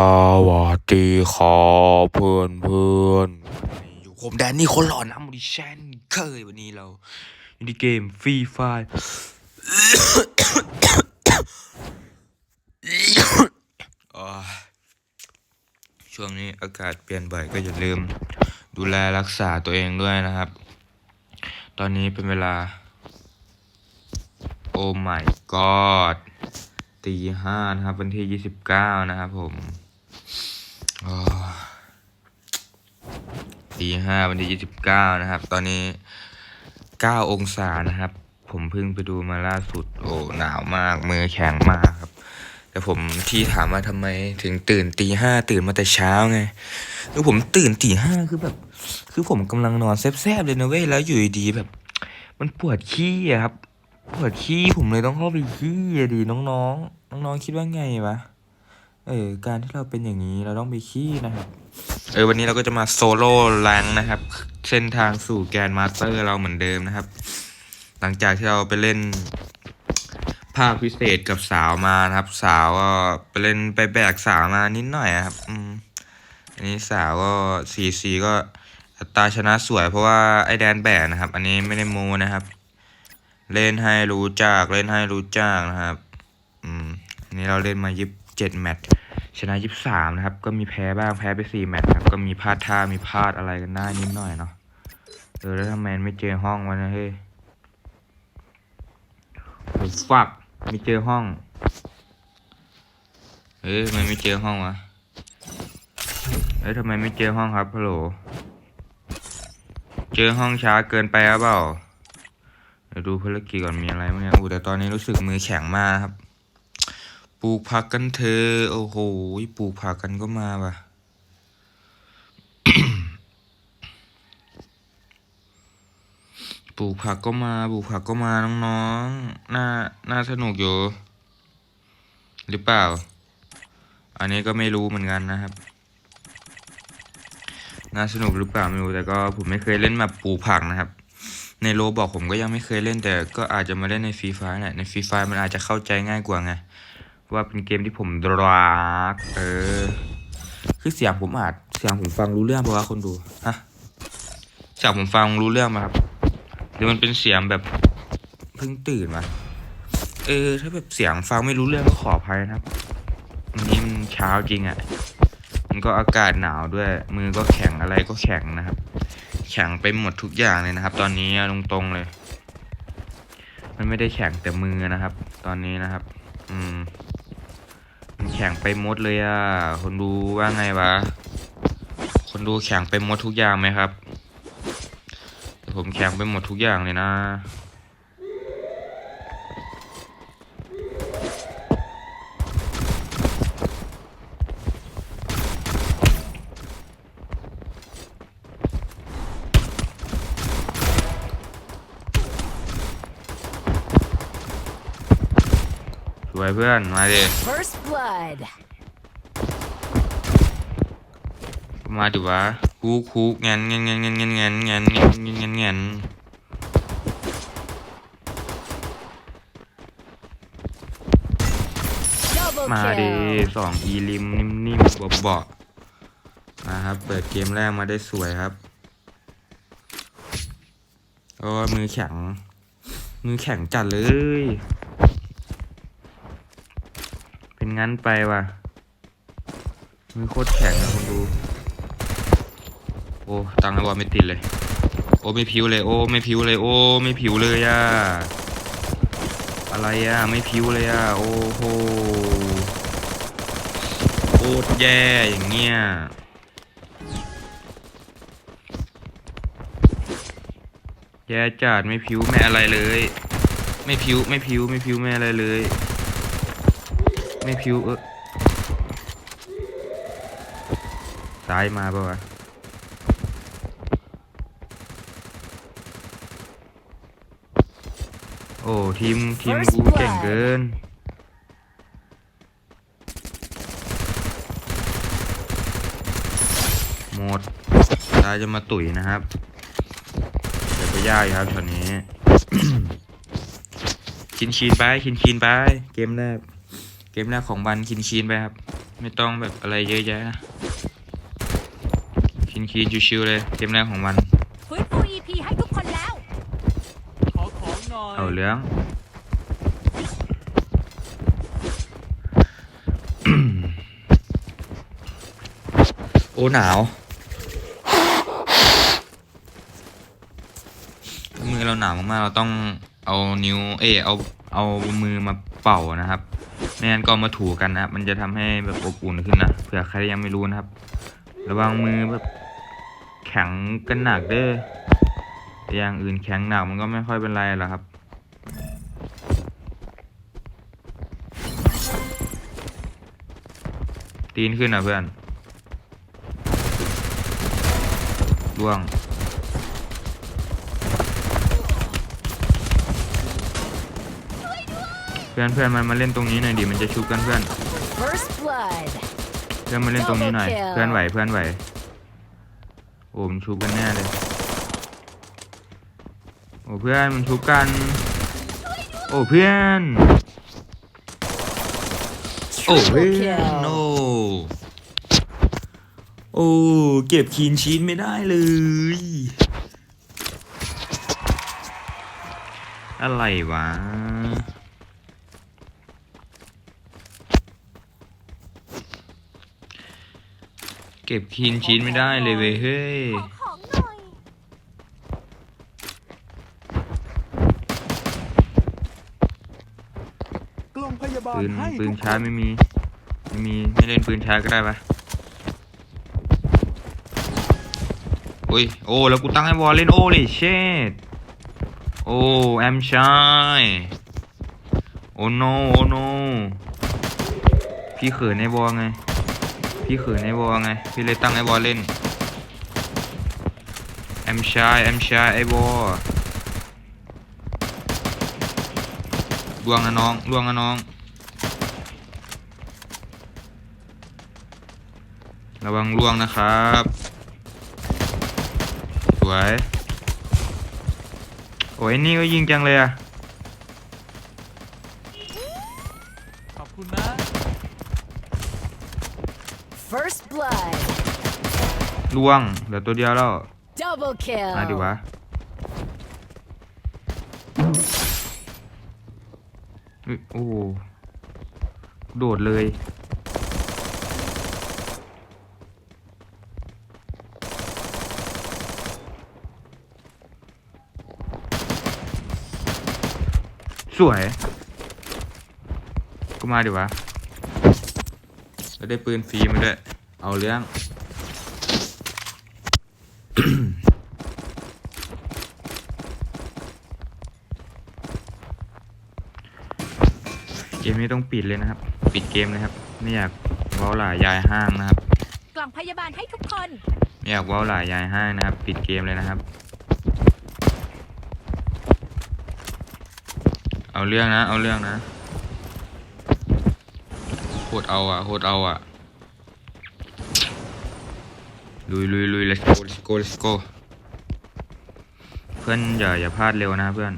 สวัสดีครับเพื่อนเพื่อนๆอยู่ผมแดนนี่คนหล่อนะมูดิแชนเคยวันนี้เราอยู่ในเกมฟรีไฟช่วงนี้อากาศเปลี่ยนบ่อยก็อย่าลืม ดูแลรักษาตัวเองด้วยนะครับ ตอนนี้เป็นเวลา โอ้ my god ตีห้านะครับ วันที่ยี่สิบเก้านะครับผม ตีห้าวันที่ยี่สิบเก้านะครับ ตอนนี้เก้าองศานะครับ ผมเพิ่งไปดูมาล่าสุด โอ้หนาวมาก มือแข็งมากครับ แต่ผมที่ถามว่าทำไมถึงตื่นตีห้าตื่นมาแต่เช้าไงคือผมตื่นตีห้าคือแบบ คือผมกำลังนอนแซบๆเลยนะเว้ยแล้วอยู่ดีแบบ มันปวดขี้อะครับปวดขี้ผมเลยต้องเข้าไปขี้อะดีน้องๆ น้องๆ คิดว่าไงวะ เออการที่เราเป็นอย่างนี้เราต้องไปขี้นะครับเออวันนี้เราก็จะมาโซโล่แรงนะครับ เส้นทางสู่แกนมาสเตอร์เราเหมือนเดิมนะครับ หลังจากที่เราไปเล่นภาคพิเศษกับสาวมานะครับ สาวก็ไปเล่นไปแบกสาวมานิดหน่อยครับอืมอันนี้สาวก็ซีซีก็อัตราชนะสวยเพราะว่าไอแดนแบกนะครับ อันนี้ไม่ได้โมนะครับ เล่นให้รู้จักเล่นให้รู้จักนะครับ อืมอันนี้เราเล่นมายิบ เจ็ดแมตช์ชนะยิบสามนะครับ ก็มีแพ้บ้างแพ้ไปสี่แมตช์ครับ ก็มีพลาดท่ามีพลาดอะไรกันได้นิดหน่อยเนาะเออแล้วทำไมไม่เจอห้องวะนะเฮ้ยโอ้ฟักไม่เจอห้อง เอ้ยทำไมไม่เจอห้องวะเอ้ยทำไมไม่เจอห้องครับฮัลโหลเจอห้องช้าเกินไปหรือเปล่าเดี๋ยวดูภารกิจก่อนมีอะไรบ้างเนี่ยอู้แต่ตอนนี้รู้สึกมือแข็งมากครับ ปลูกผักกันเธอ โอ้โห ปลูกผักกันก็มาว่ะ ปลูกผักก็มา ปลูกผักก็มาน้องๆ น่า น่าสนุกอยู่ หรือเปล่า อันนี้ก็ไม่รู้เหมือนกันนะครับ น่าสนุกหรือเปล่าไม่รู้ แต่ก็ผมไม่เคยเล่นแบบปลูกผักนะครับในโลบอกผมก็ยังไม่เคยเล่นแต่ก็อาจจะมาเล่นในฟรีไฟแหละในฟรีไฟมันอาจจะเข้าใจง่ายกว่าไงะ ว่าเป็นเกมที่ผมรักเออ คือเสียงผมอาจเสียงผมฟังรู้เรื่องเพราะว่าคนดูฮะเสียงผมฟังรู้เรื่องมาครับหรือมันเป็นเสียงแบบเพิ่งตื่นมาเออ ถ้าแบบเสียงฟังไม่รู้เรื่องก็ขออภัยนะครับวันนี้มันเช้าจริงอะ่ะมันก็อากาศหนาวด้วย มือก็แข็งอะไรก็แข็งนะครับ แข็งไปหมดทุกอย่างเลยนะครับ ตอนนี้ตรงๆเลย มันไม่ได้แข็งแต่มือนะครับ ตอนนี้นะครับ อืม แข็งไปหมดเลยอะ คนดูว่าไงวะ คนดูแข็งไปหมดทุกอย่างไหมครับ ผมแข็งไปหมดทุกอย่างเลยนะ วยเพื่อน มาดิ First blood. มาดิวะคูคูแงนแงนแงนแงนแงนแงนแงนแงนแงนแงนแงน Double มาดิ kill. สองอีลิมนิ่มๆเบาๆมาครับ เปิดเกมแรกมาได้สวยครับโอ้ยมือแข็ง มือแข็งจัดเลย เป็นงั้นไปว่ะมือโคตรแข็งนะคุณดู โอ้ ตังค์ไอ้บอไม่ติดเลย โอ้ไม่ผิวเลย โอ้ไม่ผิวเลย โอ้ไม่ผิวเลยอะ อะไรอะ ไม่ผิวเลยอะ โอ้โหโคตรแย่อย่างเงี้ยแย่จัดไม่ผิวไม่อะไรเลย ไม่ผิวไม่ผิวไม่ผิวไม่อะไรเลย ไม่ผิวเออซ้ายมาปะวะโอ้ ทีม ทีม First กูเก่ง blood เกิน หมดตาจะมาตุ๋ยนะครับ เดี๋ยวก็ยากอยู่ครับช็อตนี้ ชินชินๆไป ชินชินๆไป เกมแรก เกมแรกของบันคินคีนไปครับ ไม่ต้องแบบอะไรเยอะแยะนะคินคีนชิวๆเลยเกมแรกของมันฟื้นฟู EP ให้ทุกคนแล้ว ขอของหน่อย เอาเรื่องโอ้หนาว มือเราหนาวมากๆเราต้องเอานิ้วเอยเอา เอามือมาเป่านะครับไม่งั้นก็มาถูกันนะครับ มันจะทำให้แบบอบอุ่นขึ้นนะเผื่อใครยังไม่รู้นะครับ ระวังมือแบบแข็งกันหนักเด้ออย่างอื่นแข็งหนักมันก็ไม่ค่อยเป็นไรหรอกครับตีนขึ้นอะเพื่อนล่วง พื่อนเพื่อนมันมาเล่นตรงนี้หน่อยดิมันจะชุบกันเพื่อน First blood. เพื่อนมาเล่นตรงนี้หน่อย Double kill เพื่อนไหวเพื่อนไหวโอ้มันชุบกันแน่เลยโอ้เพื่อนมันชุบกัน โอ้เพื่อนโอ้เพื่ Triple อน kill. โอ้โอ้เก็บคีนชีนไม่ได้เลย อะไรวะ เก็บคีนชีนไม่ได้เลยเว้ยเฮ้ย ของหน่อย กล่องพยาบาลปืนให้ปืนทุกชาร์จไม่มีไม่มีไม่เล่นปืนชาร์จก็ได้ปะอุ้ยโอ้แล้วกูตั้งให้วอลเล่นโอ้เลยเชดโอ้แอมชายโอ้โนโอ้โนพี่เขินในวอลไง พี่เขินในวอไง พี่เลยตั้งให้วอลเล่นแอมชายแอมชายไอวอลล่วงนะน้องล่วงนะน้อง ระวังล่วงนะครับ สวย โอ้ยนี่ก็ยิงจังเลยอะขอบคุณนะ First blood. ล่วงเหลือตัวเดียวแล้ว Double kill. มาดิวะเฮ้ยโอ้โหโดดเลย สวย ก็มาดิวะ แล้วได้ปืนฟรีมาด้วย เอาเรื่องเกมนี้ต้องปิดเลยนะครับ ปิดเกมเลยครับ ไม่อยากเว้าหลายยายห้างนะครับ กล่องพยาบาลให้ทุกคน ไม่อยากเว้าหลายยายห้างนะครับ ปิดเกมเลยนะครับ เอาเรื่องนะ เอาเรื่องนะโห ดเอาอะโหดเอาอะลุยลุยลุย let's go let's go let's go เพื่อนอย่าอย่าพลาดเร็วนะเพื่อน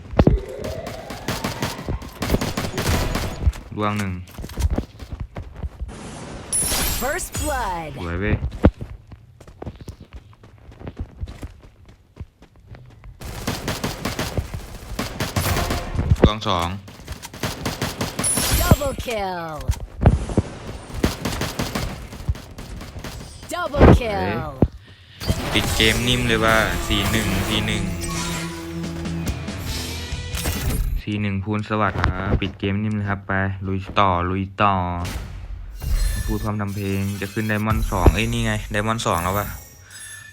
ดวงหนึ่ง First blood. สวยเว้ย ดวงสอง Double kill. Double kill. ปิดเกมนิ่มเลยว่าสี่หนึ่งสี่หนึ่งสี่หนึ่งพูนสวัสดิ์ครับปิดเกมนิ่มเลยครับไปลุยต่อลุยต่อพูดพร้อมทำเพลงจะขึ้นไดมอนด์สองเอ้ยนี่ไงไดมอนด์สองแล้ววะ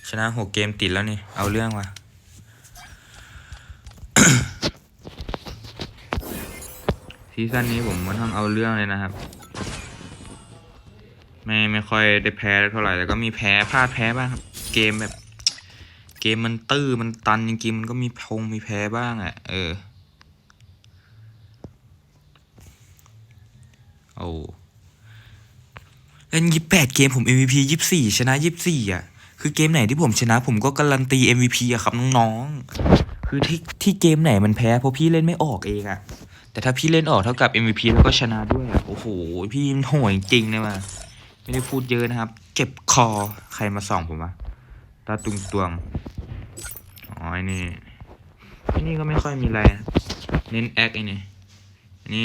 ชนะหกเกมติดแล้วนี่ เอาเรื่องว่ะซีซั่นนี้ผมมันทั้งเอาเรื่องเลยนะครับ ไม่ไม่ค่อยได้แพ้เท่าไหร่แต่ก็มีแพ้พลาดแพ้บ้างครับ เกมแบบ เกมมันตื้อมันตันจริงๆมันก็มีพงมีแพ้บ้างอะ่ะ เออโอ้เล่นยี่แปดเกมผม MVP ยี่สี่ชนะยี่สี่อะ คือเกมไหนที่ผมชนะผมก็การันตี MVP อะครับน้องๆคือที่ที่เกมไหนมันแพ้เพราะพี่เล่นไม่ออกเองอะแต่ถ้าพี่เล่นออกเท่ากับ MVP แล้วก็ชนะด้วยอะโอ้โห พี่โหดจริงเลยว่ะ ไม่ได้พูดเยอะนะครับ เจ็บคอใครมาส่องผมวะตาตุงตวงอ๋อไอ้นี่ไอ้นี่ก็ไม่ค่อยมีอะไรเน้นแอคไอ้นี่อันนี้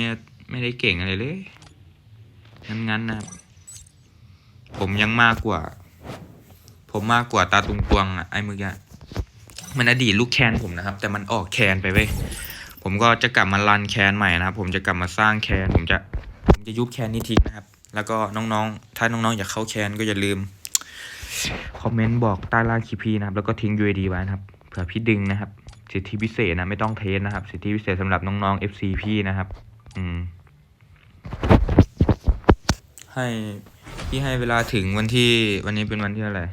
ไม่ได้เก่งอะไรเลยงั้นๆนะครับผมยังมากกว่า ผมมากกว่าตาตุงตวงอะไอ้เมื่อกี้มันอดีตลูกแคนผมนะครับ แต่มันออกแคนไปเว้ยผมก็จะกลับมารันแคนใหม่นะครับ ผมจะกลับมาสร้างแคนผมจะผมจะยุบแคนนี้ทิ้งนะครับ แล้วก็น้องๆ ถ้าน้องๆ อยากเข้าแคนก็อย่าลืม คอมเมนต์บอกใต้ล่างคลิปพี่นะครับ แล้วก็ทิ้ง UID ไว้นะครับ เผื่อพี่ดึงนะครับ สิทธิพิเศษนะ ไม่ต้องเทสนะครับ สิทธิพิเศษสำหรับน้องๆ FC พี่นะครับ อืม ให้พี่ให้เวลาถึงวันที่วันนี้เป็นวันที่เท่าไร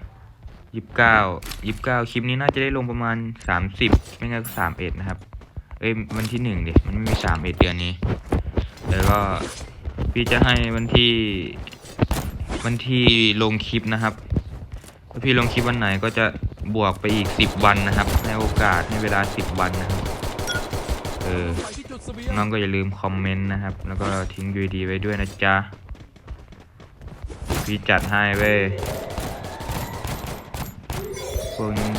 ยี่สิบเก้ายี่สิบเก้าคลิปนี้น่าจะได้ลงประมาณสามสิบไม่งั้นก็สามเอ็ดนะครับ เอ้ยวันที่หนึ่งดิมันไม่มีสามเอ็ดเดือนนี้ แล้วก็ พี่จะให้วันที่วันที่ลงคลิปนะครับถ้าพี่ลงคลิปวันไหนก็จะบวกไปอีกสิบวันนะครับให้โอกาสให้เวลาสิบวันนะครับเออน้องก็อย่าลืมคอมเมนต์นะครับ แล้วก็ทิ้งยูดีไว้ด้วยนะจ๊ะพี่จัดให้เว้ยพวกนี้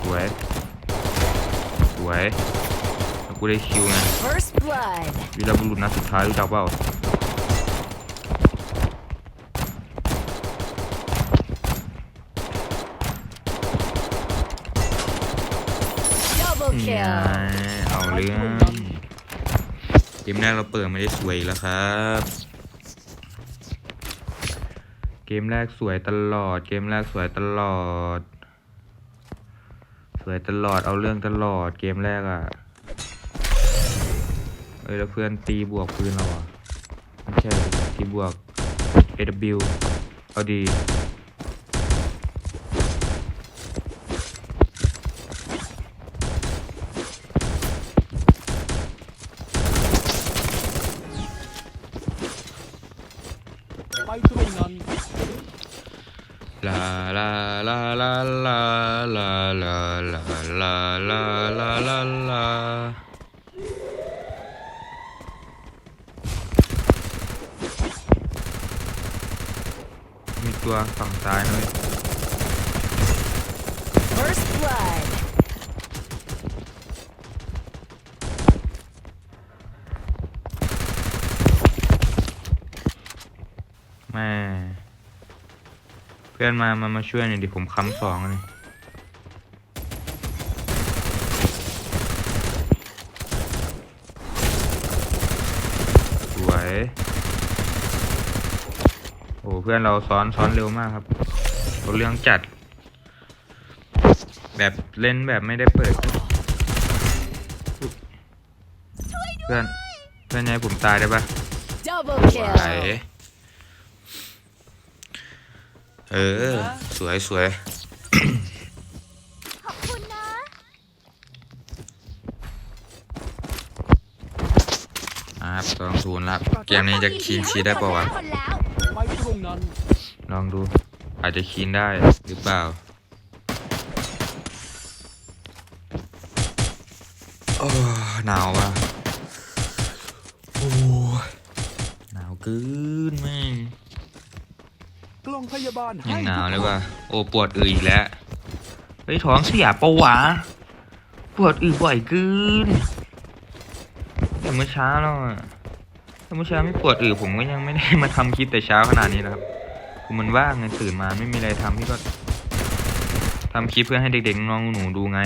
สวยสวย กูได้คิวไง First blood. วีรบุรุษนัดสุดท้ายรู้จักเปล่า Double เนี่ย kill. เอาเรื่องเกมแรกเราเปิดไม่ได้สวยอีกแล้วครับ เกมแรกสวยตลอด เกมแรกสวยตลอด สวยตลอดเอาเรื่องตลอดเกมแรกอะ่ะ เอ้ยแล้วเพื่อนตีบวกปืนเราอะไม่ใช่ตีบวก AW เอาดีไปตรงนั้นลาลาลาลาลาลาลาลาลาลาลามี ตัวฝั่งซ้ายนะเว้ย First blood. แม่เพื่อนมา มา มาช่วยหน่อยดิผมค้ำสองเลยสวย โอ้เพื่อนเราซ้อนซ้อนเร็วมากครับตัวเรื่องจัด แบบเล่นแบบไม่ได้เปิด เพื่อนเพื่อนอยังให้ผมตายได้ปะ Double ไหว kill. เออ สวยสวยขอบคุณนะอะครับลองดูนะครับเกมนี้จะคีนชีได้ป่าวะคนแล้วไปต รงนั้น ลองดู อาจจะคีนได้หรือเปล่าโอ้หนาวอะโอ้หนาวเกินแม่งกล้องพยาบาลยังให้หนาวทุกเลยคนว่ะโอ้ปวดอืออีกแล้วเฮ้ยท้องเสียปะวะปวดอือบ่อยเกินแต่เมื่อเช้าแล้วอะ ถ้าเมื่อเช้าไม่ปวดอือผมก็ยังไม่ได้มาทำคลิปแต่เช้าขนาดนี้นะครับคือมันว่างไงตื่นมาไม่มีอะไรทำพี่ก็ทำคลิปเพื่อให้เด็กๆน้องหนูดูไง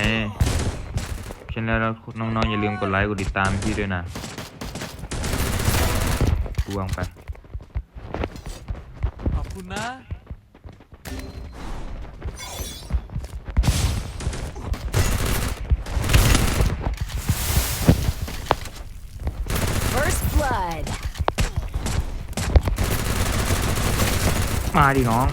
เช่นแล้วน้องๆอย่าลืมกดไลค์กดติดตามพี่ด้วยนะดวงไป ขอบคุณนะ First blood. มาดิน้อง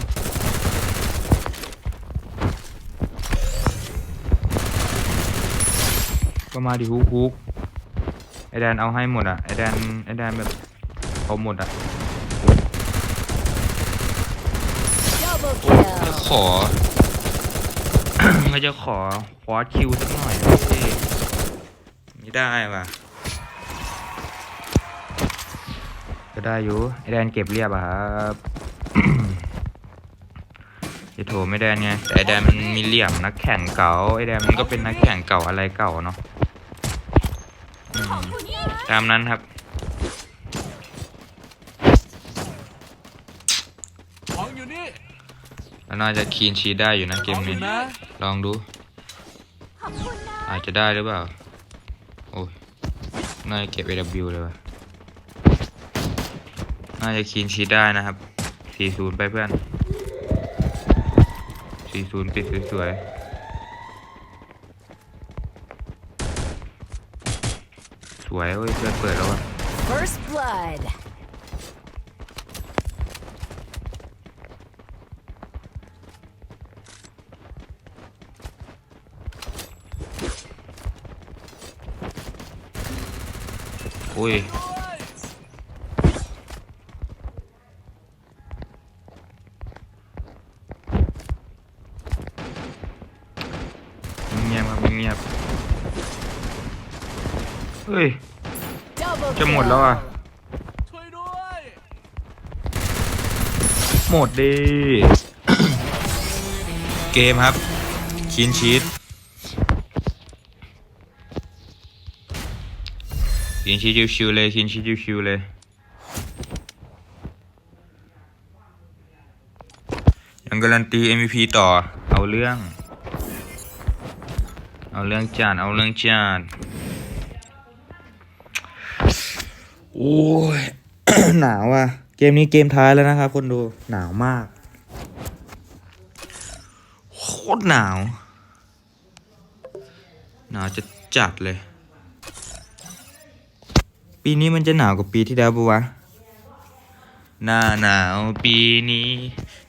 ก็มาดิฮุกฮุกไอแดนเอาให้หมดอะ ไอแดนไอแดนแบบเอาหมดอะ Double จะ kill. ขอ ก็จะขอควอดคิวสักหน่อยโอเคได้ว่ะ ก็ได้อยู่ไอแดนเก็บเรียบอะครับ จะโถไม่แดนไงแต่ไอแดนมันมีเหลี่ยมนักแข่งเก่าไอแดนมันก็เป็นนักแข่งเก่าอะไรเก่าเนาะอืมตามนั้นครับของอยู่นี่แล้วน่าจะคีนชีได้อยู่นะเกขอมงอยู่นี้นะลองดูขอบคุณนะอาจจะได้หรือเปล่า โอ้ยน่าจะเก็บ AW เลยว่ะ น่าจะคีนชีได้นะครับ 40 ไปเพื่อน 40ปิดสวยๆ สวยเว้ยเพื่อนเปิดแล้วว่ะ First blood. อุ้ย เงียบครับเงียบเฮ้ย Double จะหมดแล้วอะ kill. ช่วยด้วย หมดดี เกมครับคินชีตคินชีตชิวๆเลยคินชีตชิวๆเลย ยังการันตี MVP ต่อ เอาเรื่อง เอาเรื่องจานเอาเรื่องจานโอ้ย หนาวอะเกมนี้เกมท้ายแล้วนะครับ คนดูหนาวมาก โคตรหนาว หนาวจะจัดเลย ปีนี้มันจะหนาวกว่าปีที่แล้วปะวะหน้าหนาวปีนี้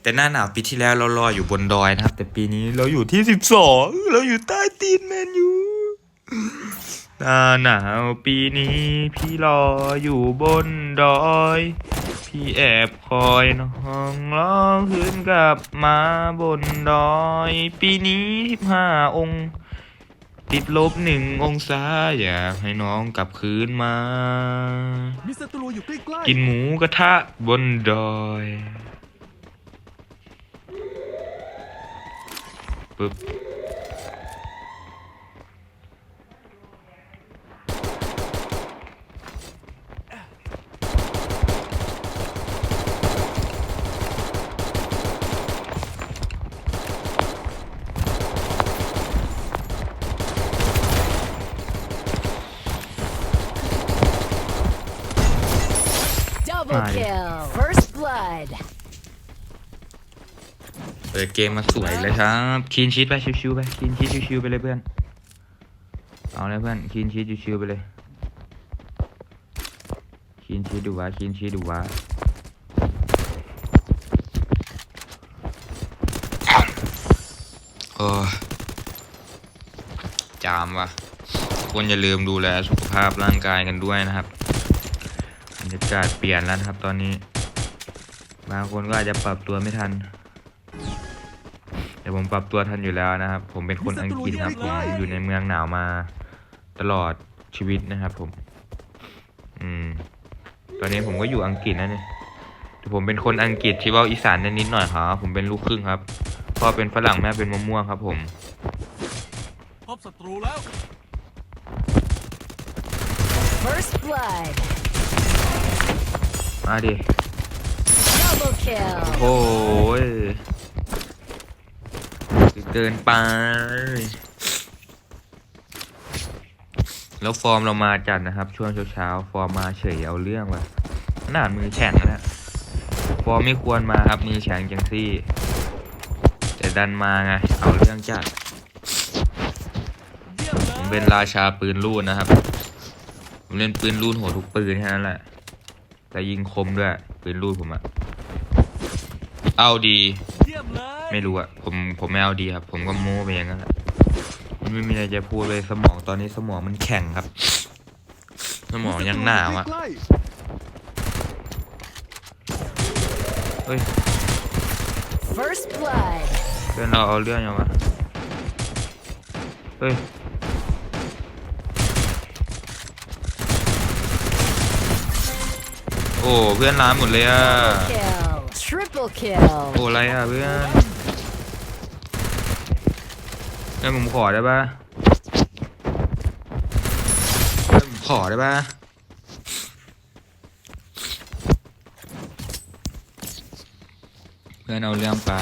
แต่หน้าหนาวปีที่แล้วเรารออยู่บนดอยนะครับ แต่ปีนี้เราอยู่ที่สิบสองเราอยู่ใต้ตีนแมนยูหน้าหนาวปีนี้พี่รออยู่บนดอย พี่แอบคอยน้องร้องขึ้นกลับมาบนดอย ปีนี้สิบห้าองค์ ติดลบหนึ่งองศาอยากให้น้องกลับคืนมามีศัตรูอยู่ใกล้ๆกินหมูกระทะบนดอยปึ๊บ Double Nice. kill. First blood. เกมมาสวยเลยครับคีนชีตไปชิวๆไปคีนชีตชิวๆไปเลยเพื่อน เอาเลยเพื่อนคีนชีตชิวๆไปเลยคีนชีตดูวะคีนชีตดูวะโอ้จามวะทุกคนอย่าลืมดูแลสุขภาพร่างกายกันด้วยนะครับบรรยากาศเปลี่ยนแล้วนะครับตอนนี้ บางคนก็อาจจะปรับตัวไม่ทัน ผมปรับตัวทันอยู่แล้วนะครับ ผมเป็นคนอังกฤษครับ ผมอยู่ในเมืองหนาวมาตลอดชีวิตนะครับ ผม อืม ตอนนี้ผมก็อยู่อังกฤษนะเนี่ยแต่ผมเป็นคนอังกฤษที่เว่าอีสานได้นิดหน่อยครับ ผมเป็นลูกครึ่งครับพ่อเป็นฝรั่งแม่เป็นมะม่วงครับ ผมพบศัตรูแล้ว First blood. มาดิ Double kill. โอ้ย เกินไป แล้วฟอร์มเรามาจัดนะครับ ช่วงเช้าๆ ฟอร์มมาเฉยเอาเรื่องว่ะขนาดมือแข็งนะฟอร์มไม่ควรมาครับมือแข็งจังซี่ แต่ดันมาไง เอาเรื่องจัดผมเป็นราชาปืนลูดนะครับ ผมเล่นปืนลูดโหดทุกปืนแค่นั้นแหละ แต่ยิงคมด้วย ปืนลูดผมอะเอาดีเยี่ยมเลย ไม่รู้อะผมผมไม่เอาดีครับ ผมก็โม้ไปอย่างนั้นแหละไม่มีอะไรจะพูดเลยสมองตอนนี้สมองมันแข็งครับ สมองยังหนาวอะเฮ้ยเพื่อนเราเอาเรื่องยังวะเฮ้ยโอ้เพื่อนร้านหมดเลยอะโอ้ไรอะเพื่อน เพื่อนผมขอได้ปะเพื่อนผมขอได้ปะเพื่อนเอาเรื่องไป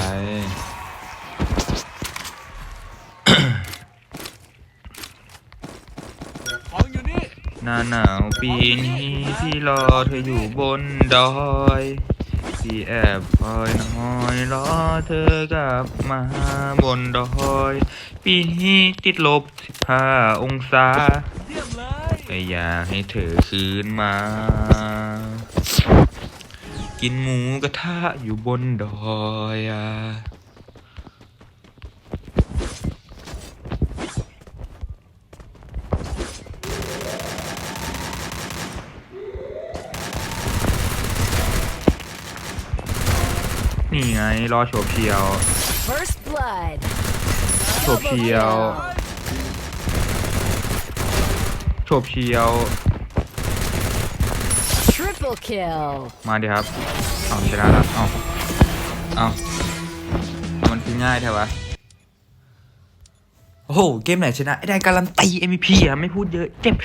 ของอยู่นี่ หน้าหนาวปีนี้พี่รอเธออยู่บนดอย พี่แอบคอยน้อยรอเธอกลับมาบนดอย ปีนี้ติดลบสิบห้าองศาเยี่ยมเลยก็อยากให้เธอคืนมา กินหมูกระทะอยู่บนดอยอะ นี่ไงรอโฉบเชียว First blood. โฉบเชียวโฉบเชียว Triple kill. มาดิครับเอาชนะแล้วเอาเอามันคือง่ายแท้วะ โอ้โห เกมไหนชนะไอ้ได้การันตี MVP อะไม่พูดเยอะ เจ็บ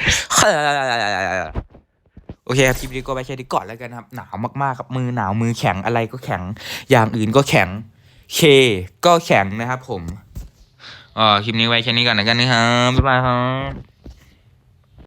โอเคครับคลิปนี้ก็ไปแค่นี้ก่อนแล้วกันครับ หนาวมากๆครับมือหนาวมือแข็งอะไรก็แข็ง อย่างอื่นก็แข็งเคก็แข็งนะครับผมอ่าคลิปนี้ไว้แค่นี้ก่อนแล้วกันนะครับบ๊ายบายครับ